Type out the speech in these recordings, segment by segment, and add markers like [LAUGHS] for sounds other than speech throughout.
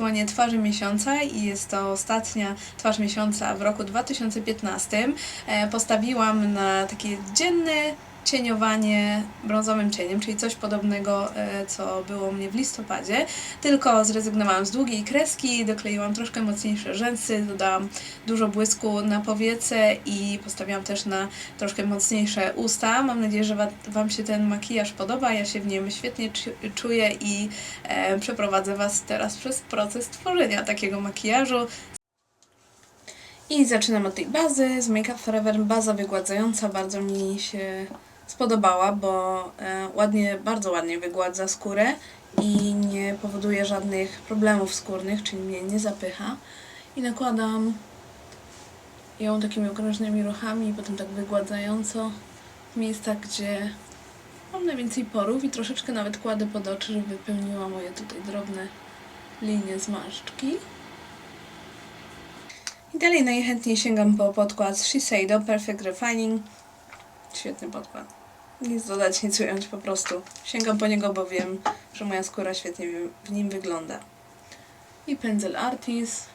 odsłonie Twarzy Miesiąca i jest to ostatnia Twarz Miesiąca w roku 2015. E, Postawiłam na takie dzienne cieniowanie brązowym cieniem, czyli coś podobnego, e, co było mnie w listopadzie, tylko zrezygnowałam z długiej kreski, dokleiłam troszkę mocniejsze rzęsy, dodałam dużo błysku na powiece i postawiłam też na troszkę mocniejsze usta. Mam nadzieję, że wa- Wam się ten makijaż podoba, ja się w nim świetnie czu- czuję i e, przeprowadzę Was teraz przez proces tworzenia takiego makijażu. I zaczynam od tej bazy z Make Up Forever. Baza wygładzająca bardzo mi się spodobała, bo e, ładnie, bardzo ładnie wygładza skórę i nie powoduje żadnych problemów skórnych, czyli mnie nie zapycha. I nakładam ją takimi okrężnymi ruchami potem tak wygładzająco w miejscach, gdzie mam najwięcej porów i troszeczkę nawet kładę pod oczy, żeby wypełniła moje tutaj drobne linie zmarszczki. I dalej najchętniej sięgam po podkład Shiseido Perfect Refining. Świetny podkład. Nic dodać, nic ująć, po prostu. Sięgam po niego, bo wiem, że moja skóra świetnie w nim wygląda. I pędzel Artis.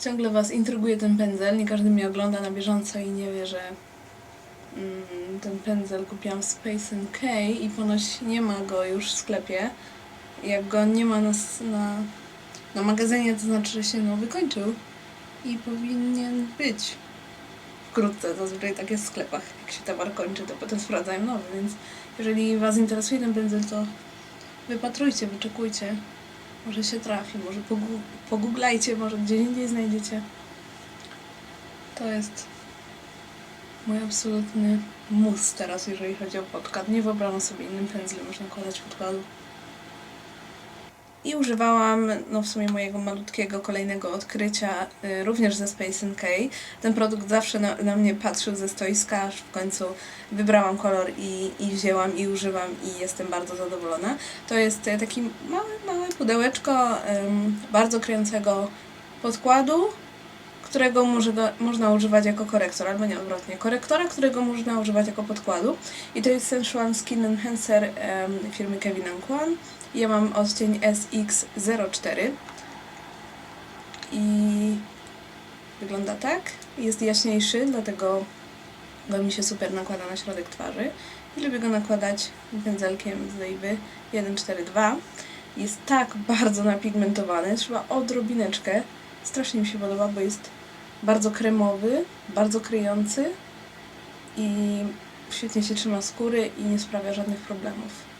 Ciągle Was intryguje ten pędzel. Nie każdy mnie ogląda na bieżąco i nie wie, że mm, ten pędzel kupiłam w Space K i ponoć nie ma go już w sklepie. Jak go nie ma na, na, na magazynie, to znaczy, że się no wykończył i powinien być wkrótce. Zazwyczaj tak jest w sklepach. Jak się towar kończy, to potem sprawdzają nowy, więc jeżeli Was interesuje ten pędzel, to wypatrujcie, wyczekujcie. Może się trafi, może pogooglajcie, może gdzie indziej znajdziecie. To jest mój absolutny mus teraz, jeżeli chodzi o podkład. Nie wyobrażam sobie innym pędzlem można nakładać podkładu. I używałam, no w sumie mojego malutkiego kolejnego odkrycia, y, również ze Space NK. Ten produkt zawsze na, na mnie patrzył ze stoiska, aż w końcu wybrałam kolor i, i wzięłam i używam i jestem bardzo zadowolona. To jest y, taki małe, małe pudełeczko ym, bardzo kryjącego podkładu, którego może można używać jako korektor, albo nie odwrotnie, korektora, którego można używać jako podkładu. I to jest Sensual Skin Enhancer em, firmy Kevin Kwan. Ja mam odcień SX04 i wygląda tak. Jest jaśniejszy, dlatego go mi się super nakłada na środek twarzy. I lubię go nakładać pędzelkiem z Wejwy 142. Jest tak [LAUGHS] bardzo napigmentowany, trzeba odrobineczkę. Strasznie mi się podoba, bo jest bardzo kremowy, bardzo kryjący i świetnie się trzyma skóry i nie sprawia żadnych problemów.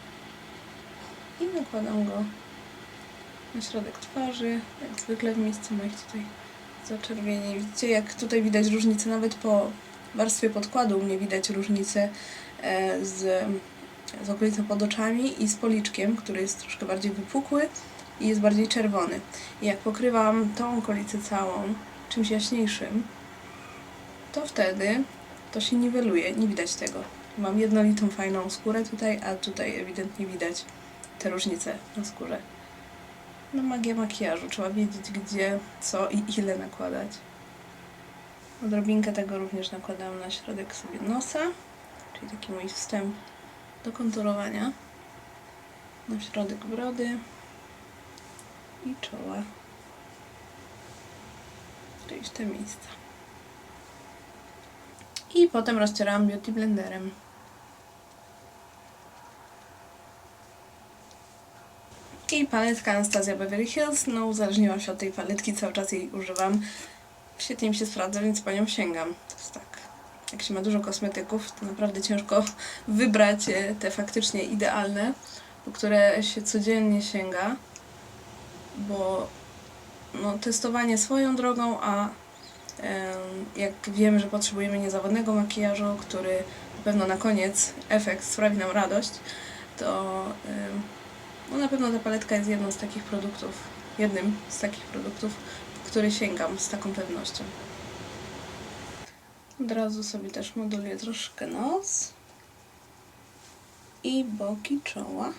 I nakładam go na środek twarzy, jak zwykle w miejscu moich tutaj zaczerwienień. Widzicie, jak tutaj widać różnicę, nawet po warstwie podkładu u mnie widać różnicę e, z, z okolicą pod oczami i z policzkiem, który jest troszkę bardziej wypukły i jest bardziej czerwony. I jak pokrywam tą okolicę całą czymś jaśniejszym, to wtedy to się niweluje, nie widać tego. Mam jednolitą, fajną skórę tutaj, a tutaj ewidentnie widać te różnice na skórze. No magia makijażu, trzeba wiedzieć gdzie, co i ile nakładać. Odrobinkę tego również nakładam na środek sobie nosa, czyli taki mój wstęp do konturowania. Na środek brody i czoła. Czyli te miejsca. I potem rozcieram beauty blenderem. I paletka Anastasia Beverly Hills. No, uzależniłam się od tej paletki, cały czas jej używam. Świetnie mi się sprawdza, więc po nią sięgam. To jest tak. Jak się ma dużo kosmetyków, to naprawdę ciężko [LAUGHS] wybrać e, te faktycznie idealne, po które się codziennie sięga, bo no, testowanie swoją drogą, a jak wiemy, że potrzebujemy niezawodnego makijażu, który na pewno na koniec efekt sprawi nam radość, to no na pewno ta paletka jest jedną z takich produktów, jednym z takich produktów, który sięgam z taką pewnością. Od razu sobie też moduluję troszkę nos i boki czoła.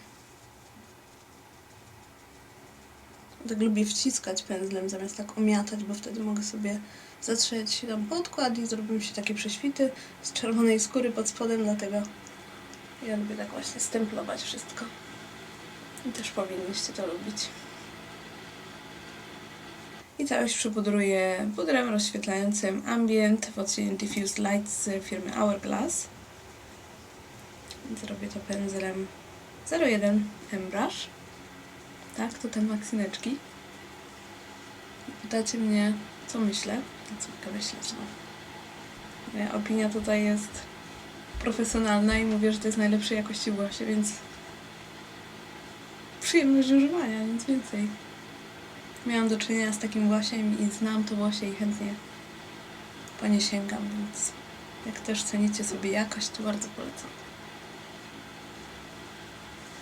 Tak lubię wciskać pędzlem zamiast tak omiatać, bo wtedy mogę sobie zatrzeć tam podkład i zrobią się takie prześwity z czerwonej skóry pod spodem, dlatego ja lubię tak właśnie stemplować wszystko. I też powinniście to lubić. I całość przypudruję pudrem rozświetlającym Ambient w odcieniu Diffused Light z firmy Hourglass. Zrobię to pędzlem 01 Embrush. Tak, to te maksineczki. Pytacie mnie, co myślę? Co mogę myśleć, no. Moja opinia tutaj jest profesjonalna i mówię, że to jest najlepszej jakości włosie, więc przyjemność używania, nic więcej. Miałam do czynienia z takim łasiem i znam to łosie i chętnie po nie sięgam, więc jak też cenicie sobie jakość, to bardzo polecam.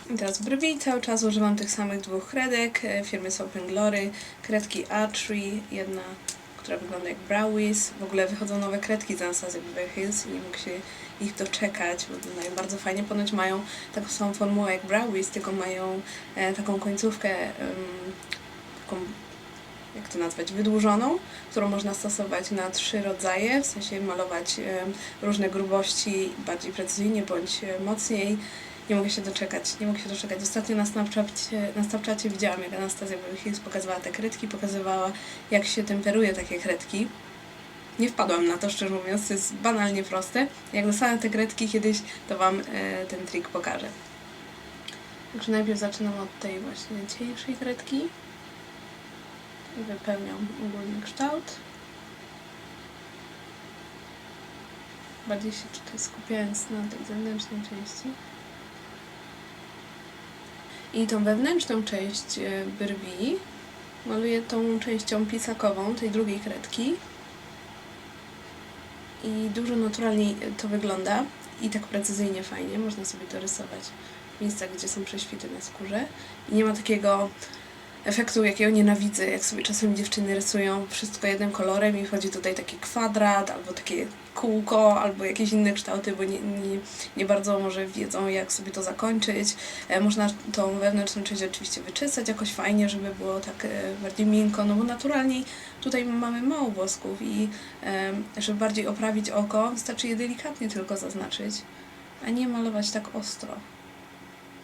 I teraz brwi cały czas używam tych samych dwóch kredek e, firmy Soap Glory. Kredki Archery, jedna, która wygląda jak Brow Wiz. W ogóle wychodzą nowe kredki z Anastasia Beverly Hills i nie mógł się ich doczekać, wyglądają bardzo fajnie. Ponoć mają taką samą formułę jak Brow Wiz, tylko mają e, taką końcówkę, taką jak to nazwać, wydłużoną, którą można stosować na trzy rodzaje, w sensie malować różne grubości bardziej precyzyjnie bądź e, mocniej. Nie mogę się doczekać, nie mogę się doczekać. Ostatnio na Snapchacie, na Snapchacie widziałam, jak Anastazja Beverly Hills pokazywała te kredki, pokazywała, jak się temperuje takie kredki. Nie wpadłam na to, szczerze mówiąc, to jest banalnie proste. Jak dostanę te kredki kiedyś, to Wam e, ten trik pokażę. Także najpierw zaczynam od tej właśnie cieńszej kredki i wypełniam ogólny kształt. Bardziej się tutaj skupiając na tej zewnętrznej części. I tą wewnętrzną część e, brwi maluję tą częścią pisakową, tej drugiej kredki. I dużo naturalniej to wygląda i tak precyzyjnie, fajnie. Można sobie to rysować w miejscach, gdzie są prześwity na skórze. I nie ma takiego efektu, jakiego nienawidzę, jak sobie czasem dziewczyny rysują wszystko jednym kolorem i wchodzi tutaj taki kwadrat, albo takie kółko, albo jakieś inne kształty, bo nie, nie, nie bardzo może wiedzą, jak sobie to zakończyć. E, można tą wewnętrzną część oczywiście wyczesać jakoś fajnie, żeby było tak e, bardziej miękko, no bo naturalnie tutaj mamy mało włosków i e, żeby bardziej oprawić oko, wystarczy je delikatnie tylko zaznaczyć, a nie malować tak ostro.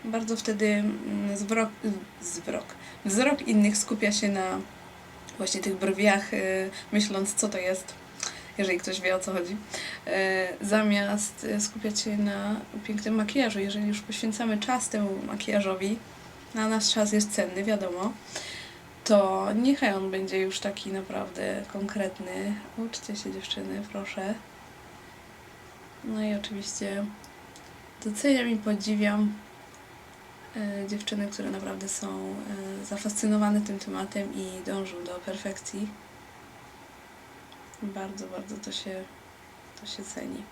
Bardzo wtedy mm, zwrok, zwrok, wzrok innych skupia się na właśnie tych brwiach, y, myśląc co to jest, jeżeli ktoś wie o co chodzi, y, zamiast y, skupiać się na pięknym makijażu. Jeżeli już poświęcamy czas temu makijażowi, a nasz czas jest cenny, wiadomo, to niechaj on będzie już taki naprawdę konkretny. Uczcie się dziewczyny, proszę. No i oczywiście doceniam i podziwiam dziewczyny, które naprawdę są e, zafascynowane tym tematem i dążą do perfekcji. Bardzo, bardzo to się, to się ceni.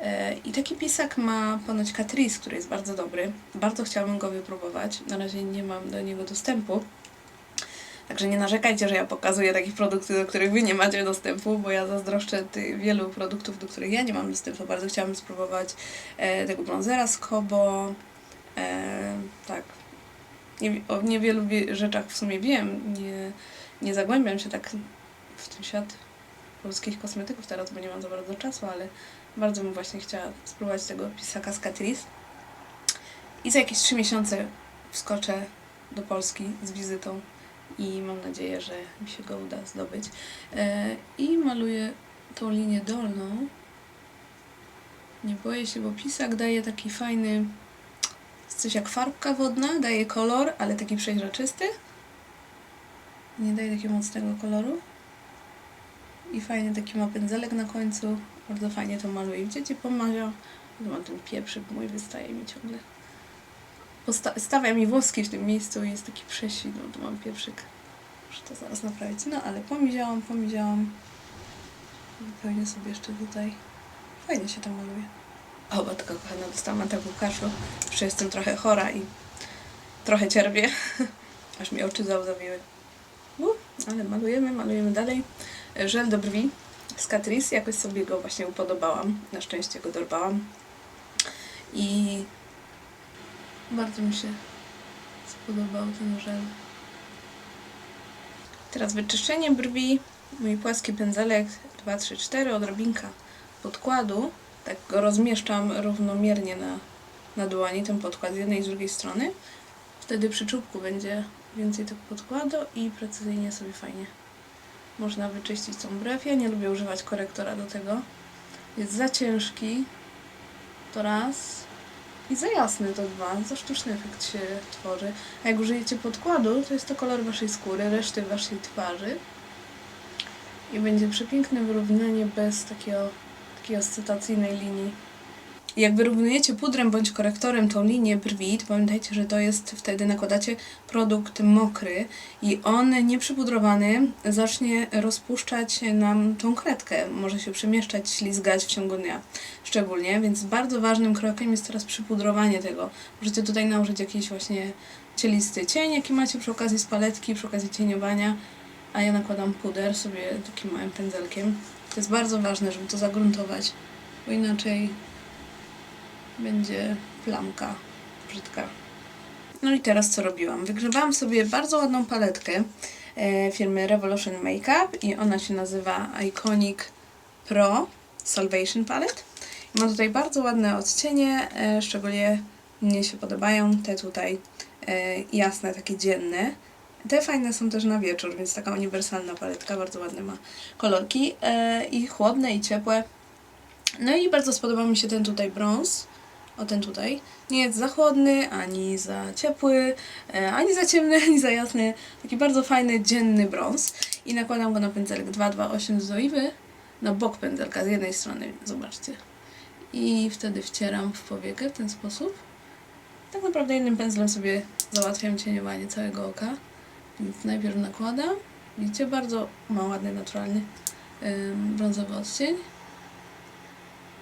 E, I taki pisak ma ponoć Catrice, który jest bardzo dobry. Bardzo chciałabym go wypróbować. Na razie nie mam do niego dostępu. Także nie narzekajcie, że ja pokazuję takie produkty, do których wy nie macie dostępu, bo ja zazdroszczę tych wielu produktów, do których ja nie mam dostępu. Bardzo chciałabym spróbować e, tego bronzera z Kobo. E, tak. Nie, o niewielu wie- rzeczach w sumie wiem. Nie, nie zagłębiam się tak w ten świat polskich kosmetyków teraz, bo nie mam za bardzo czasu, ale bardzo bym właśnie chciała spróbować tego pisaka z Catrice. I za jakieś trzy miesiące wskoczę do Polski z wizytą i mam nadzieję, że mi się go uda zdobyć. E, I maluję tą linię dolną. Nie boję się, bo pisak daje taki fajny, coś jak farbka wodna, daje kolor, ale taki przeźroczysty. Nie daje takiego mocnego koloru. I fajnie taki ma pędzelek na końcu. Bardzo fajnie to maluje. Widzicie, pomazia. Tu mam ten pieprzyk mój, wystaje mi ciągle. Stawia mi włoski w tym miejscu i jest taki prześwit, bo tu mam pieprzyk. Muszę to zaraz naprawić. No ale pomiziałam, pomiziałam. Wypełnię sobie jeszcze tutaj. Fajnie się to maluje. O, tylko kochana dostałam ataku kaszlu. Jeszcze jestem trochę chora i trochę cierpię. [LAUGHS] Aż mi oczy załzawiły. Ale malujemy, malujemy dalej. Żel do brwi z Catrice. Jakoś sobie go właśnie upodobałam. Na szczęście go dorwałam. I bardzo mi się spodobał ten żel. Teraz wyczyszczenie brwi. Mój płaski pędzelek 2, 3, 4, odrobinka podkładu. Tak go rozmieszczam równomiernie na, na dłoni, ten podkład z jednej i z drugiej strony. Wtedy przy czubku będzie więcej tego podkładu i precyzyjnie sobie fajnie można wyczyścić tą brew. Ja nie lubię używać korektora do tego. Jest za ciężki, to raz. I za jasny to dwa, za sztuczny efekt się tworzy. A jak użyjecie podkładu, to jest to kolor waszej skóry, reszty waszej twarzy. I będzie przepiękne wyrównanie bez takiego, takiej oscytacyjnej linii. Jak wyrównujecie pudrem bądź korektorem tą linię brwi, to pamiętajcie, że to jest wtedy nakładacie produkt mokry i on nieprzypudrowany zacznie rozpuszczać nam tą kredkę. Może się przemieszczać, ślizgać w ciągu dnia szczególnie, więc bardzo ważnym krokiem jest teraz przypudrowanie tego. Możecie tutaj nałożyć jakiś właśnie cielisty cień, jaki macie przy okazji z paletki, przy okazji cieniowania, a ja nakładam puder sobie takim małym pędzelkiem. To jest bardzo ważne, żeby to zagruntować, bo inaczej będzie plamka brzydka. No i teraz co robiłam? Wygrzewałam sobie bardzo ładną paletkę e, firmy Revolution Makeup i ona się nazywa Iconic Pro Salvation Palette. I ma tutaj bardzo ładne odcienie, e, szczególnie mnie się podobają te tutaj e, jasne, takie dzienne. Te fajne są też na wieczór, więc taka uniwersalna paletka, bardzo ładne ma kolorki e, i chłodne i ciepłe. No i bardzo spodobał mi się ten tutaj brąz. O ten tutaj. Nie jest za chłodny, ani za ciepły, e, ani za ciemny, [LAUGHS] ani za jasny. Taki bardzo fajny, dzienny brąz. I nakładam go na pędzelek 228 z oliwy. Na bok pędzelka z jednej strony, zobaczcie. I wtedy wcieram w powiekę w ten sposób. Tak naprawdę jednym pędzlem sobie załatwiam cieniowanie całego oka. Więc najpierw nakładam. Widzicie, bardzo ma ładny, naturalny brązowy odcień.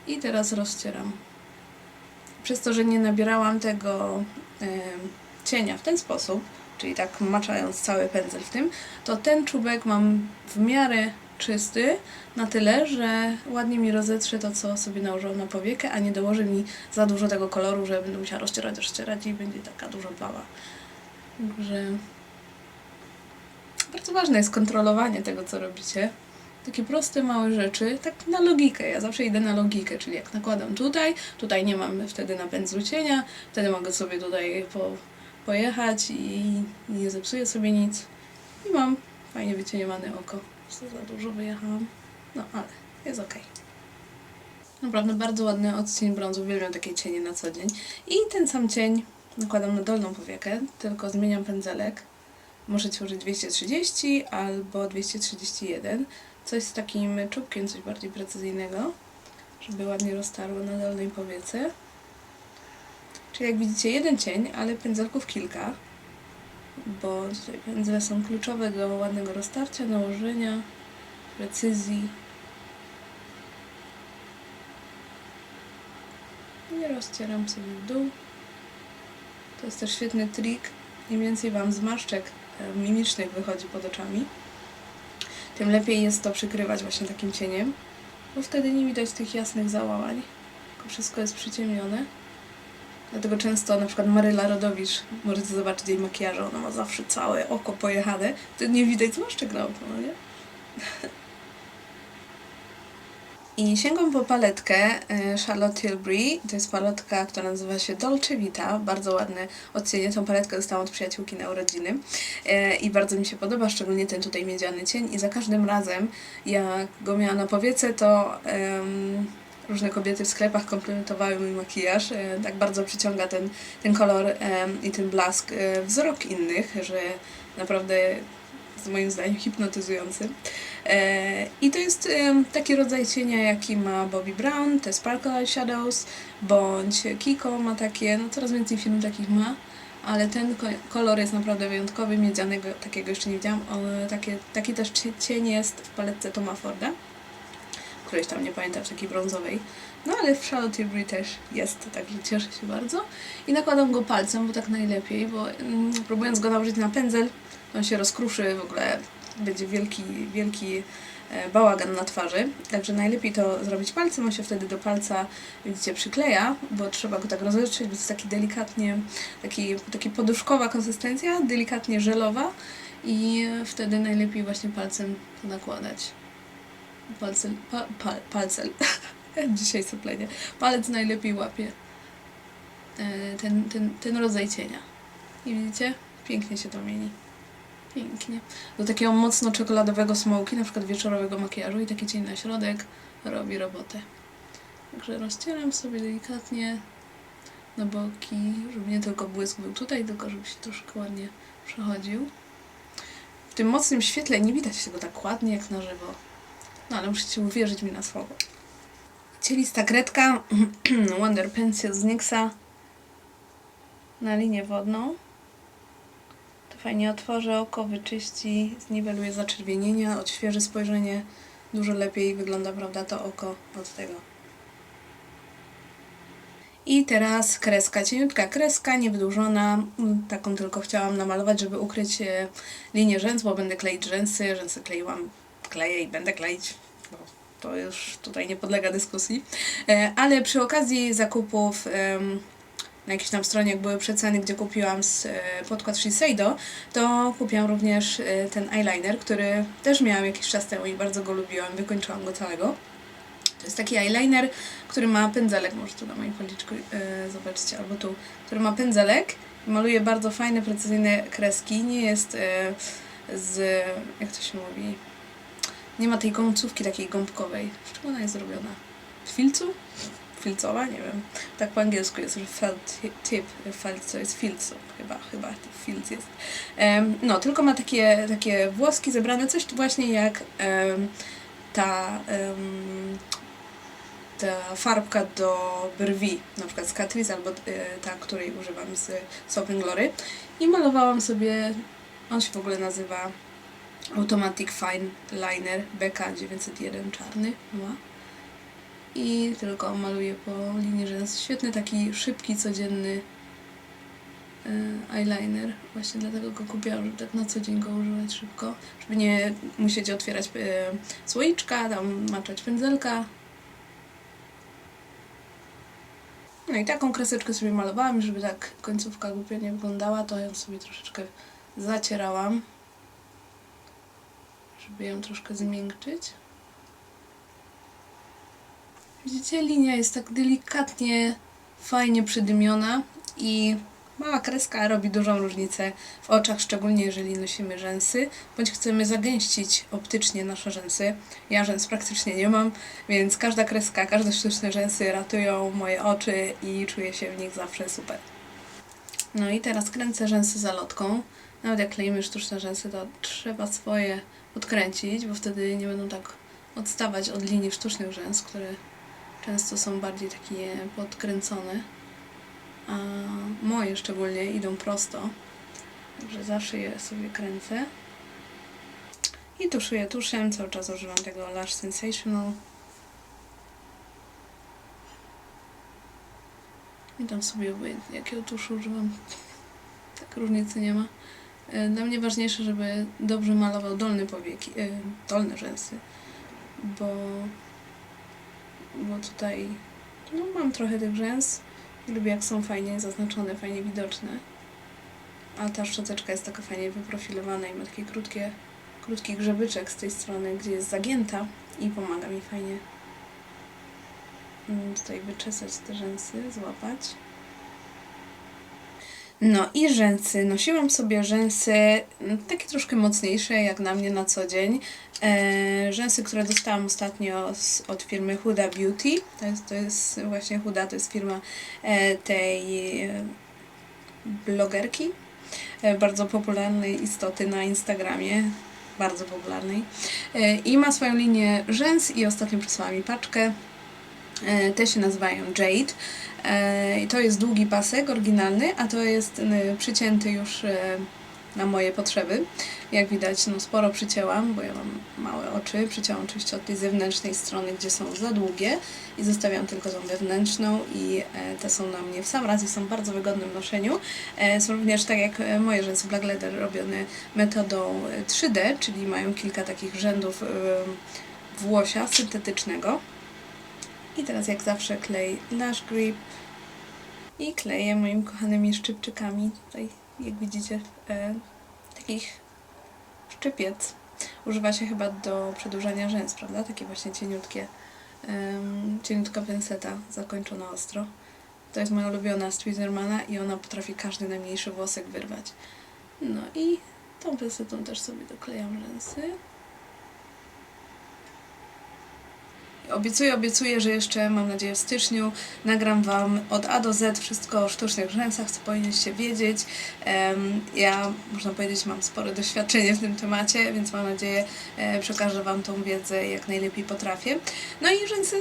I teraz rozcieram przez to, że nie nabierałam tego cienia w ten sposób, czyli tak maczając cały pędzel w tym, to ten czubek mam w miarę czysty, na tyle, że ładnie mi rozetrze to, co sobie nałożyłam na powiekę, a nie dołoży mi za dużo tego koloru, że będę musiała rozcierać, rozcierać i będzie taka duża plama. Także bardzo ważne jest kontrolowanie tego, co robicie. Takie proste, małe rzeczy, tak na logikę. Ja zawsze idę na logikę, czyli jak nakładam tutaj, tutaj nie mam wtedy napędu cienia, wtedy mogę sobie tutaj po, pojechać i nie zepsuję sobie nic. I mam fajnie wycieniowane oko. Za dużo wyjechałam. No ale jest ok. Naprawdę bardzo ładny odcień brązu, uwielbiam takie cienie na co dzień. I ten sam cień nakładam na dolną powiekę, tylko zmieniam pędzelek. Możecie użyć 230 albo 231. Coś z takim czubkiem, coś bardziej precyzyjnego, żeby ładnie roztarło na dolnej powiece. Czyli jak widzicie jeden cień, ale pędzelków kilka, bo tutaj pędzle są kluczowe do ładnego roztarcia, nałożenia, precyzji. I rozcieram sobie w dół. To jest też świetny trik. Im więcej Wam zmarszczek mimicznych wychodzi pod oczami, tym lepiej jest to przykrywać właśnie takim cieniem, bo wtedy nie widać tych jasnych załałań, tylko wszystko jest przyciemnione. Dlatego często na przykład Maryla Rodowicz, możecie zobaczyć jej makijaże, ona ma zawsze całe oko pojechane, wtedy nie widać zmarszczek na oko, no nie? [LAUGHS] I sięgam po paletkę e, Charlotte Tilbury. To jest paletka, która nazywa się Dolce Vita. Bardzo ładne odcienie. Tą paletkę dostałam od przyjaciółki na urodziny. E, I bardzo mi się podoba, szczególnie ten tutaj miedziany cień. I za każdym razem, jak go miałam na powiece, to em, różne kobiety w sklepach komplementowały mój makijaż. E, tak bardzo przyciąga ten, ten kolor i ten blask wzrok innych, że naprawdę jest moim zdaniem hipnotyzujący. E, I to jest taki rodzaj cienia, jaki ma Bobbi Brown, te Sparkle Eyeshadows, bądź Kiko ma takie, no coraz więcej firm takich ma, ale ten ko- kolor jest naprawdę wyjątkowy, miedzianego takiego jeszcze nie widziałam. On, takie, taki też cie- cień jest w paletce Toma Forda, którejś tam nie pamiętam, takiej brązowej. No ale w Charlotte Tilbury też jest, także cieszę się bardzo. I nakładam go palcem, bo tak najlepiej, bo mm, próbując go nałożyć na pędzel, on się rozkruszy, w ogóle będzie wielki, wielki e, bałagan na twarzy. Także najlepiej to zrobić palcem, on się wtedy do palca, widzicie, przykleja, bo trzeba go tak rozetrzeć, bo to jest taki delikatnie, taki, taki poduszkowa konsystencja, delikatnie żelowa i wtedy najlepiej właśnie palcem to nakładać. Palcel, pa, pa, palcel. [LAUGHS] Dzisiaj soplenie. Palec najlepiej łapie e, ten, ten, ten rodzaj cienia. I widzicie? Pięknie się to mieni. Pięknie. Do takiego mocno czekoladowego smoki, na przykład wieczorowego makijażu i taki cień na środek robi robotę. Także rozcieram sobie delikatnie na boki, żeby nie tylko błysk był tutaj, tylko żeby się troszkę ładnie przechodził. W tym mocnym świetle nie widać tego tak ładnie jak na żywo. No ale musicie uwierzyć mi na słowo. Cielista kredka [CLEARS THROAT] Wonder Pencil z NYXa na linię wodną. Fajnie otworzy oko, wyczyści, zniweluje zaczerwienienia, odświeży spojrzenie. Dużo lepiej wygląda, prawda, to oko od tego. I teraz kreska, cieniutka kreska, niewydłużona. Mm, Taką tylko chciałam namalować, żeby ukryć e, linię rzęs, bo będę kleić rzęsy. Rzęsy kleiłam, kleję i będę kleić. Bo to już tutaj nie podlega dyskusji. E, Ale przy okazji zakupów na jakiejś tam stronie, jak były przeceny, gdzie kupiłam z, e, podkład Shiseido, to kupiłam również e, ten eyeliner, który też miałam jakiś czas temu i bardzo go lubiłam. Wykończyłam go całego. To jest taki eyeliner, który ma pędzelek, może tu na moim policzku e, zobaczcie, albo tu, który ma pędzelek maluje bardzo fajne, precyzyjne kreski. Nie jest e, z, jak to się mówi, nie ma tej końcówki takiej gąbkowej. Z czego ona jest zrobiona? Z filcu? Filcowa? Nie wiem. Tak po angielsku jest, felt tip, felt to jest filcu, chyba, chyba filc jest. Em, no, tylko ma takie, takie włoski zebrane, coś właśnie jak em, ta em, ta farbka do brwi, na przykład z Catrice albo e, ta, której używam z and Glory i malowałam sobie, on się w ogóle nazywa Automatic Fine Liner BK901 czarny ma i tylko maluję po linii rzęs. Świetny taki szybki, codzienny e, eyeliner. Właśnie dlatego go kupiłam, żeby tak na co dzień go używać szybko, żeby nie musieć otwierać e, słoiczka, tam maczać pędzelka, No i taką kreseczkę sobie malowałam, żeby tak końcówka głupio nie wyglądała, to ją sobie troszeczkę zacierałam, żeby ją troszkę zmiękczyć. Widzicie, linia jest tak delikatnie, fajnie przydymiona i mała kreska robi dużą różnicę w oczach, szczególnie jeżeli nosimy rzęsy, bądź chcemy zagęścić optycznie nasze rzęsy. Ja rzęs praktycznie nie mam, więc każda kreska, każde sztuczne rzęsy ratują moje oczy i czuję się w nich zawsze super. No i teraz kręcę rzęsy zalotką. Nawet jak kleimy sztuczne rzęsy, to trzeba swoje odkręcić, bo wtedy nie będą tak odstawać od linii sztucznych rzęs, które często są bardziej takie podkręcone. A moje szczególnie idą prosto. Także zawsze je sobie kręcę. I tuszuję tuszem. Cały czas używam tego Lash Sensational. I tam sobie obojętnie jakiego tuszu używam. [LAUGHS] Tak różnicy nie ma. E, Dla mnie ważniejsze, żeby dobrze malował dolne powieki, e, dolne rzęsy, bo, bo tutaj no, mam trochę tych rzęs i lubię jak są fajnie zaznaczone, fajnie widoczne. A ta szczoteczka jest taka fajnie wyprofilowana i ma takie krótkie, krótki grzebyczek z tej strony, gdzie jest zagięta i pomaga mi fajnie mm, tutaj wyczesać te rzęsy, złapać. No i rzęsy. Nosiłam sobie rzęsy mm, takie troszkę mocniejsze, jak na mnie na co dzień. E, rzęsy, które dostałam ostatnio z, od firmy Huda Beauty. To jest, to jest właśnie Huda, to jest firma e, tej e, blogerki, e, bardzo popularnej istoty na Instagramie. Bardzo popularnej. E, I ma swoją linię rzęs i ostatnio przysłała mi paczkę. E, Te się nazywają Jade. E, to jest długi pasek oryginalny, a to jest e, przycięty już na moje potrzeby. Jak widać, no sporo przycięłam, bo ja mam małe oczy. Przycięłam oczywiście od tej zewnętrznej strony, gdzie są za długie i zostawiam tylko tą wewnętrzną i te są na mnie w sam raz i są bardzo wygodne w noszeniu. Są również tak jak moje rzęsy Black Leather robione metodą e, 3D, czyli mają kilka takich rzędów włosia syntetycznego. I teraz jak zawsze klej Lash Grip i kleję moimi kochanymi szczypczykami. Tutaj jak widzicie e, takich szczypiec. Używa się chyba do przedłużania rzęs, prawda? Takie właśnie cieniutkie, em, cieniutka penseta zakończona ostro. To jest moja ulubiona z Tweezermana i ona potrafi każdy najmniejszy włosek wyrwać. No i tą pesetą też sobie doklejam rzęsy. Obiecuję, obiecuję, że jeszcze mam nadzieję w styczniu nagram Wam od A do Z wszystko o sztucznych rzęsach, co powinniście wiedzieć. Ja, można powiedzieć, mam spore doświadczenie w tym temacie, więc mam nadzieję e, przekażę Wam tą wiedzę jak najlepiej potrafię. No i rzęsy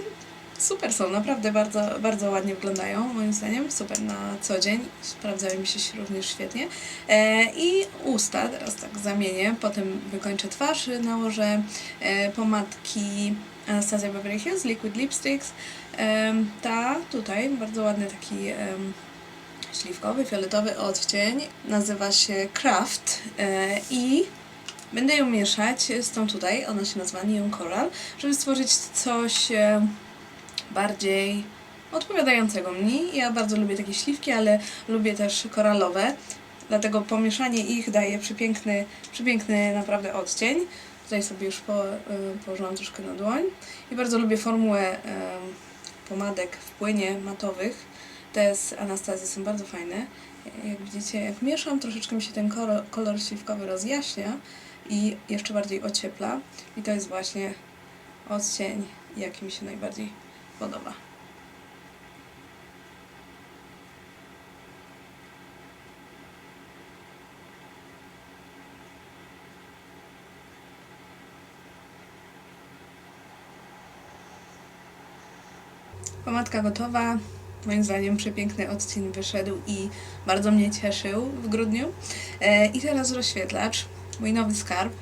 super są, naprawdę bardzo, bardzo ładnie wyglądają, moim zdaniem, super na co dzień, sprawdzają mi się również świetnie. E, I usta, teraz tak zamienię, potem wykończę twarz, nałożę e, pomadki Anastasia Beverly Hills Liquid Lipsticks. Ta tutaj, bardzo ładny taki śliwkowy, fioletowy odcień, nazywa się Craft e, i będę ją mieszać z tą tutaj, ona się nazywa Neon Coral, żeby stworzyć coś e, bardziej odpowiadającego mi. Ja bardzo lubię takie śliwki, ale lubię też koralowe, dlatego pomieszanie ich daje przepiękny, przepiękny naprawdę odcień. Tutaj sobie już po, y, położyłam troszkę na dłoń. I bardzo lubię formułę pomadek w płynie matowych. Te z Anastazji są bardzo fajne. Jak widzicie, jak mieszam, troszeczkę mi się ten kolor, kolor śliwkowy rozjaśnia i jeszcze bardziej ociepla. I to jest właśnie odcień, jaki mi się najbardziej podoba. Pomadka gotowa. Moim zdaniem przepiękny odcień wyszedł i bardzo mnie cieszył w grudniu. E, I teraz rozświetlacz, mój nowy skarb.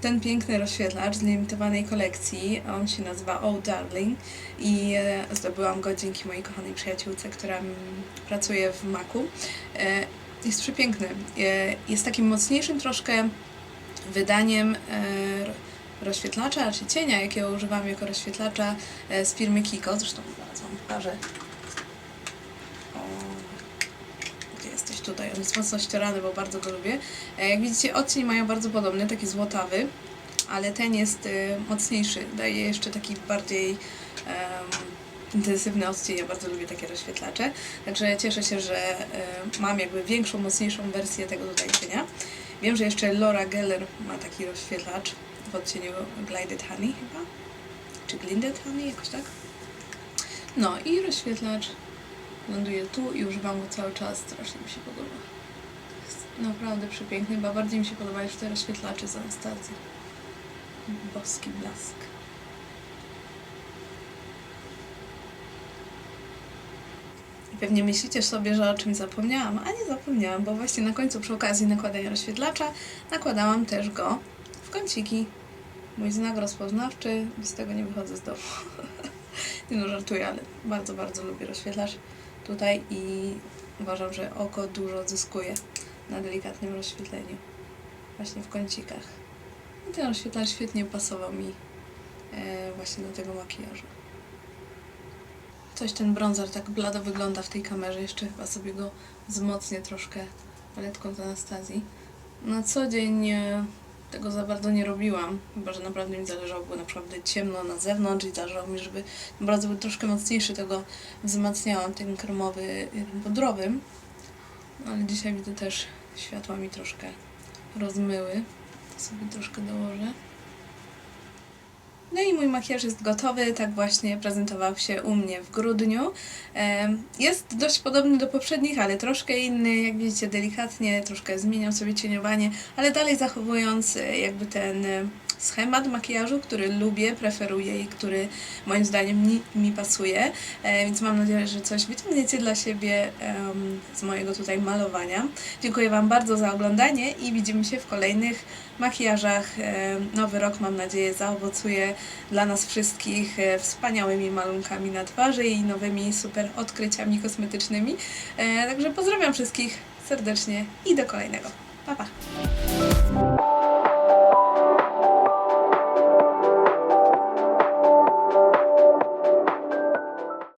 Ten piękny rozświetlacz z limitowanej kolekcji, on się nazywa Oh Darling i e, zdobyłam go dzięki mojej kochanej przyjaciółce, która pracuje w Macu. E, jest przepiękny. Jest takim mocniejszym troszkę wydaniem rozświetlacza, czy cienia, jakiego używam jako rozświetlacza e, z firmy Kiko. Zresztą Wam pokażę. Gdzie jesteś tutaj? On jest mocno ścierany, bo bardzo go lubię. E, Jak widzicie, odcień mają bardzo podobny, taki złotawy, ale ten jest e, mocniejszy. Daje jeszcze taki bardziej em, intensywny odcień. Ja bardzo lubię takie rozświetlacze. Także cieszę się, że mam jakby większą, mocniejszą wersję tego tutaj cienia. Wiem, że jeszcze Laura Geller ma taki rozświetlacz w odcieniu Glided Honey chyba, czy Glinded Honey, jakoś tak. No i rozświetlacz ląduje tu i używam go cały czas, strasznie mi się podoba. Jest naprawdę przepiękny, bo bardziej mi się podoba już te rozświetlacze z Anastazji. Boski blask. Pewnie myślicie sobie, że o czymś zapomniałam, a nie zapomniałam, bo właśnie na końcu przy okazji nakładania rozświetlacza nakładałam też go w kąciki. Mój znak rozpoznawczy, bez tego nie wychodzę z domu. [LAUGHS] nie no, żartuję, ale bardzo, bardzo lubię rozświetlacz tutaj i uważam, że oko dużo zyskuje na delikatnym rozświetleniu. Właśnie w kącikach. I ten rozświetlacz świetnie pasował mi e, właśnie do tego makijażu. Coś ten bronzer tak blado wygląda w tej kamerze. Jeszcze chyba sobie go wzmocnię troszkę paletką z Anastazji. Na co dzień e, tego za bardzo nie robiłam, chyba że naprawdę mi zależało, było naprawdę ciemno na zewnątrz i zależało mi, żeby bronzer był troszkę mocniejszy, tego wzmacniałam tym kremowy, y, pudrowym. No, ale dzisiaj widzę też światła mi troszkę rozmyły. To sobie troszkę dołożę. No i mój makijaż jest gotowy, tak właśnie prezentował się u mnie w grudniu. Jest dość podobny do poprzednich, ale troszkę inny, jak widzicie delikatnie, troszkę zmieniam sobie cieniowanie, ale dalej zachowując e, jakby ten e, schemat makijażu, który lubię, preferuję i który moim zdaniem mi, mi pasuje, E, więc mam nadzieję, że coś wyciągniecie dla siebie em, z mojego tutaj malowania. Dziękuję Wam bardzo za oglądanie i widzimy się w kolejnych makijażach. E, Nowy rok, mam nadzieję, zaowocuje dla nas wszystkich e, wspaniałymi malunkami na twarzy i nowymi super odkryciami kosmetycznymi. E, Także pozdrawiam wszystkich serdecznie i do kolejnego. Pa, pa!